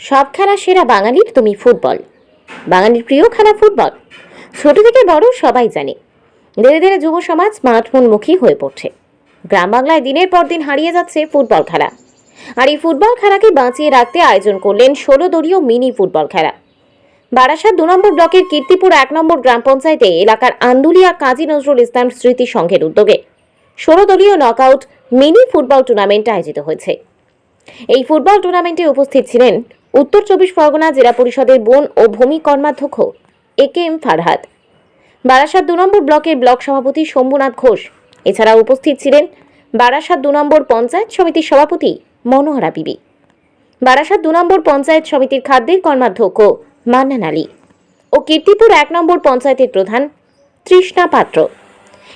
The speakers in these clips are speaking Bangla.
সব খেলা সেরা বাঙালির তুমি ফুটবল। বাঙালির প্রিয় খেলা ফুটবল। ছোট থেকে বড় সবাই জানে। ধীরে ধীরে যুব সমাজ স্মার্টফোনমুখী হয়ে পড়ছে। গ্রাম বাংলায় দিনের পর দিন হারিয়ে যাচ্ছে ফুটবল খেলা। আর এই ফুটবল খেলাকে বাঁচিয়ে রাখতে আয়োজন করলেন ষোলো দলীয় মিনি ফুটবল খেলা। বারাসাত দু নম্বর ব্লকের কীর্তিপুর এক নম্বর গ্রাম পঞ্চায়েতে এলাকার আন্দুলিয়া কাজী নজরুল ইসলাম স্মৃতি সংঘের উদ্যোগে ষোলো দলীয় নকআউট মিনি ফুটবল টুর্নামেন্ট আয়োজিত হয়েছে। এই ফুটবল টুর্নামেন্টে উপস্থিত ছিলেন উত্তর চব্বিশ পরগনা জেলা পরিষদের বন ও ভূমি কর্মাধ্যক্ষ A K M Farhad Barasat দু নম্বর ব্লকের ব্লক সভাপতি শম্ভুনাথ ঘোষ। এছাড়া উপস্থিত ছিলেন বারাসাত দু নম্বর পঞ্চায়েত সমিতির সভাপতি মনোহরা বিবি। বারাসাত দু নম্বর পঞ্চায়েত সমিতির খাদ্যের কর্মাধ্যক্ষ মান্নান আলী। ও কীর্তিপুর এক নম্বর পঞ্চায়েতের প্রধান তৃষ্ণা পাত্র।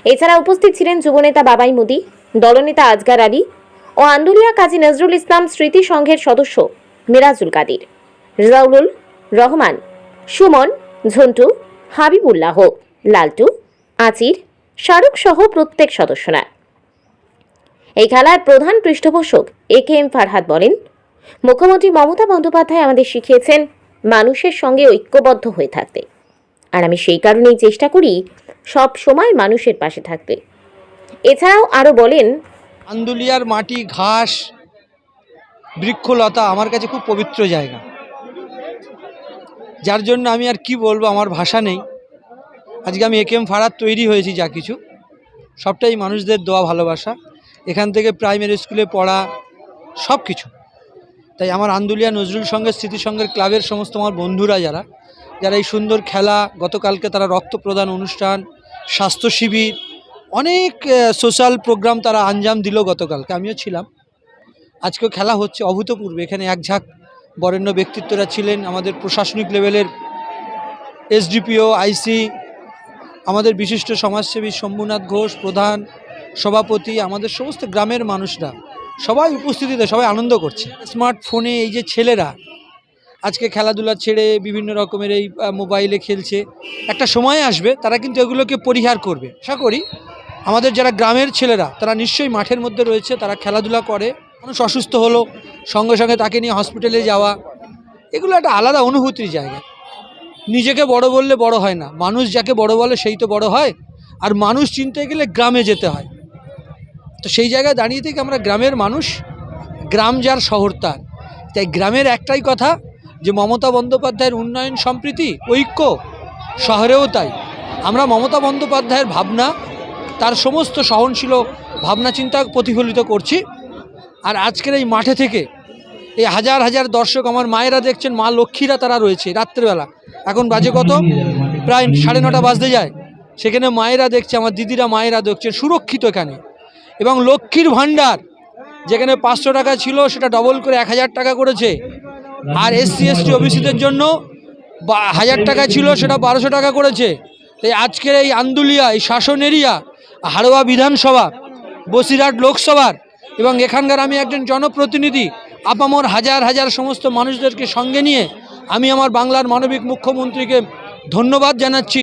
এছাড়া উপস্থিত ছিলেন যুবনেতা বাবাই মুদি, দলনেতা আজগার আলী ও আন্দুলিয়া কাজী নজরুল ইসলাম স্মৃতি সংঘের সদস্য মিরাজুল কাদির রেজাউলুল রহমান, সুমন, ঝন্টু, হাবিবুল্লাহ, লালটু, আচির, শাহরুখ সহ প্রত্যেক সদস্যরা। এই খেলার প্রধান পৃষ্ঠপোষক এ কে এম ফারহাদ বলেন, মুখ্যমন্ত্রী মমতা বন্দ্যোপাধ্যায় আমাদের শিখিয়েছেন মানুষের সঙ্গে ঐক্যবদ্ধ হয়ে থাকতে। আর আমি সেই কারণেই চেষ্টা করি সব সময় মানুষের পাশে থাকতে। এছাড়াও আরও বলেন, আন্দুলিয়ার মাটি ঘাস বৃক্ষলতা আমার কাছে খুব পবিত্র জায়গা। যার জন্য আমি আর কি বলব, আমার ভাষা নেই। আজকে আমি একেম ফাড়ার তৈরি হয়েছি যা কিছু। সবটাই মানুষদের দোয়া ভালোবাসা। এখান থেকে প্রাইমারি স্কুলে পড়া সব কিছু। তাই আমার আন্দুলিয়া নজরুল সঙ্গের স্মৃতিসংঘের ক্লাবের সমস্ত আমার বন্ধুরা যারা যারা এই সুন্দর খেলা, গতকালকে তারা রক্ত প্রদান অনুষ্ঠান, স্বাস্থ্য শিবির, অনেক সোশ্যাল প্রোগ্রাম তারা আঞ্জাম দিল গতকালকে। আমিও ছিলাম। আজকেও খেলা হচ্ছে অভূতপূর্ব। এখানে এক ঝাঁক বরেণ্য ব্যক্তিত্বরা ছিলেন আমাদের প্রশাসনিক লেভেলের এসডিপিও, আইসি, আমাদের বিশিষ্ট সমাজসেবী শম্ভুনাথ ঘোষ, প্রধান, সভাপতি, আমাদের সমস্ত গ্রামের মানুষরা সবাই উপস্থিতিতে, সবাই আনন্দ করছে। স্মার্টফোনে এই যে ছেলেরা আজকে খেলাধুলা ছেড়ে বিভিন্ন রকমের এই মোবাইলে খেলছে, একটা সময় আসবে, তারা কিন্তু এগুলোকে পরিহার করবে। আশা করি আমাদের যারা গ্রামের ছেলেরা, তারা নিশ্চয়ই মাঠের মধ্যে রয়েছে, তারা খেলাধুলা করে। মানুষ অসুস্থ হলো, সঙ্গে সঙ্গে তাকে নিয়ে হসপিটালে যাওয়া, এগুলো একটা আলাদা অনুভূতির জায়গা। নিজেকে বড় বললে বড় হয় না। মানুষ যাকে বড় বলে সেই তো বড় হয়। আর মানুষ চিনতে গেলে গ্রামে যেতে হয়। তো সেই জায়গায় দাঁড়িয়ে থেকে আমরা গ্রামের মানুষ, গ্রাম যার শহর তার। তাই গ্রামের একটাই কথা, যে মমতা বন্দ্যোপাধ্যায়ের উন্নয়ন সম্প্রীতি ঐক্য, শহরেও তাই। আমরা মমতা বন্দ্যোপাধ্যায়ের ভাবনা, তার সমস্ত সহনশীল ভাবনা চিন্তা প্রতিফলিত করছি। আর আজকের এই মাঠে থেকে এই হাজার হাজার দর্শক আমার মায়েরা দেখছেন, মা লক্ষ্মীরা তারা রয়েছে রাত্রেবেলা। এখন বাজে কত? প্রায় সাড়ে নটা বাজতে যায়। সেখানে মায়েরা দেখছে, আমার দিদিরা মায়েরা দেখছে, সুরক্ষিত এখানে। এবং লক্ষ্মীর ভাণ্ডার, যেখানে পাঁচশো টাকা ছিল, সেটা ডবল করে এক হাজার টাকা করেছে। আর এসসি, এসটি ওবিসিদের জন্য হাজার টাকা ছিল, সেটা বারোশো টাকা করেছে। তাই আজকের এই আন্দুলিয়া, এই শাসন এরিয়া, হাড়োয়া বিধানসভা, বসিরহাট লোকসভার এবং এখানকার আমি একজন জনপ্রতিনিধি, আপামর হাজার হাজার সমস্ত মানুষদেরকে সঙ্গে নিয়ে আমি আমার বাংলার মানবিক মুখ্যমন্ত্রীকে ধন্যবাদ জানাচ্ছি।